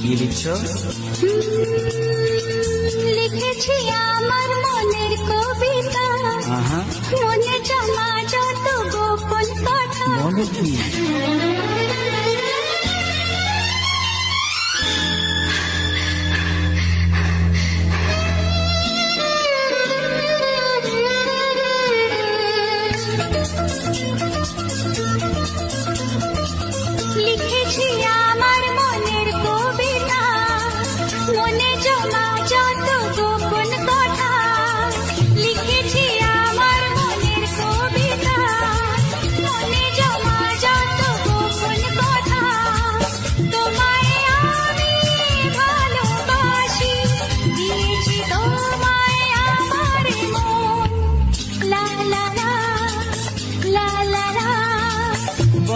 কি লিখছ লিখেছি আমার মনের কবিতা। মনে জমা যত গোপন কথা। মনে কি? লিখেছি my job.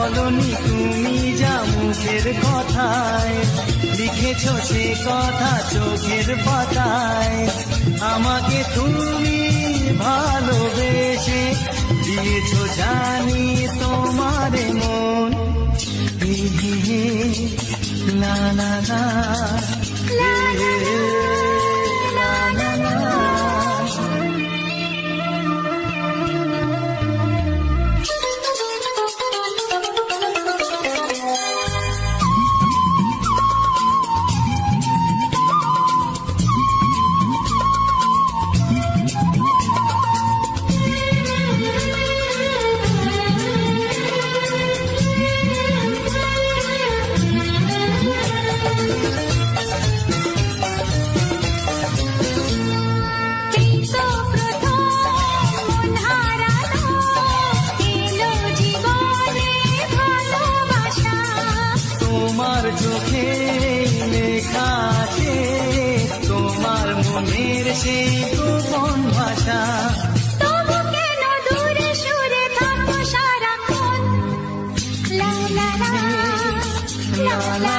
বলনি তুমি যা মুখের কথায়। লিখেছ সে কথা চোখের পাতায়। আমাকে তুমি ভালোবেসে দিয়েছ জানি তোমার মন। লা হে, লা চোখে লেখা তোমার মনের সেই গোপন ভাষা la কেন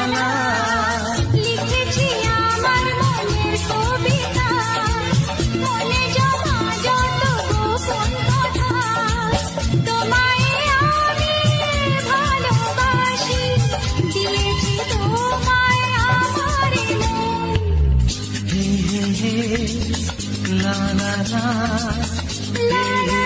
la la la. la, la.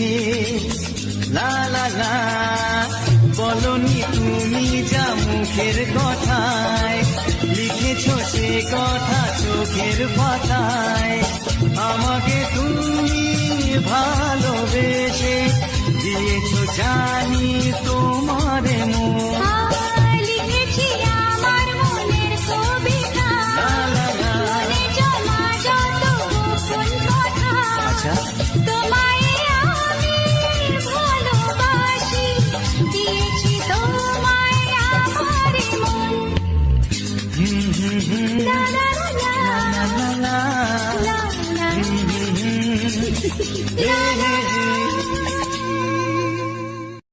হে, লা লা লা। বলনি তুমি যা মুখের কথায়। লিখেছো সে কথা চোখের পাতায়। আমাকে তুমি ভালোবেসে দিয়েছ জানি তোমার la la